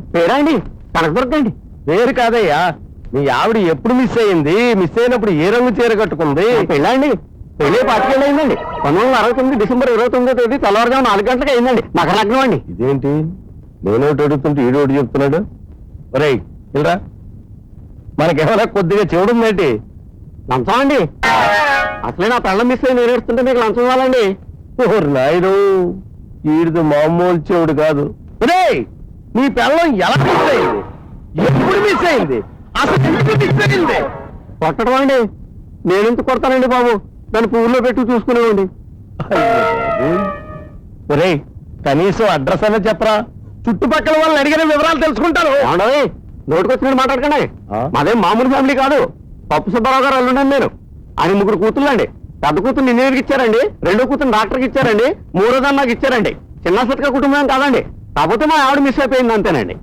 పేరా అండి కనకదుర్గండి. వేరు కాదయ్యా. మీ ఆవిడ ఎప్పుడు మిస్ అయింది మిస్ అయినప్పుడు ఏ రంగు చీర కట్టుకుంది? పెళ్ళా అండి పెళ్ళి పాతికేళ్ళు అయిందండి. పంతొమ్మిది వందల అరవై తొమ్మిది డిసెంబర్ ఇరవై తొమ్మిదో తేదీ తెల్లవారుజాము నాలుగు గంటలకు అయిందండి. మకర లగ్నం అండి. ఇదేంటి? నేనోటి అడుగుతుంటే ఈడోటి చెప్తున్నాడు. ఒరేయ్ ఇలా మనకేమైనా కొద్దిగా చెవుడుందేంటి లంచం అండి. అసలే నా పెళ్ళం మిస్ అయి నేను ఏడుస్తుంటే మీకు లంచం ఇవ్వాలండి. ఓరి నాయుడు. ఈడిది మామూలు చెవుడు కాదు. ఒరేయ్ నీ పిల్లం ఎలా మిస్ అయింది? ఎప్పుడు మిస్ అయింది? అసలు ఎందుకు మిస్ అయింది? కొట్టడం అండి. నేను ఎందుకు కొడతానండి బాబు? దాన్ని పువ్వులో పెట్టి చూసుకునేవండి ఒరేయ్ కనీసం అడ్రస్ అనే చెప్పరా. చుట్టుపక్కల వాళ్ళని అడిగిన వివరాలు తెలుసుకుంటారు నోటికొచ్చినట్టు మాట్లాడకండి? మాదేం మామూలు ఫ్యామిలీ కాదు. పప్పు సుబ్బారావు గారు అల్లుండండి నేను. ఆయన ముగ్గురు కూతుళ్ళండి. పెద్ద కూతురు ఇంజనీర్కి ఇచ్చారండి. రెండో కూతురు డాక్టర్కి ఇచ్చారండి. మూడో దాన్ని నాకు ఇచ్చారండి. చిన్న సత్క కుటుంబం కాదండి. కాకపోతే మా ఆవిడ మిస్ అయిపోయింది అంతేనండి.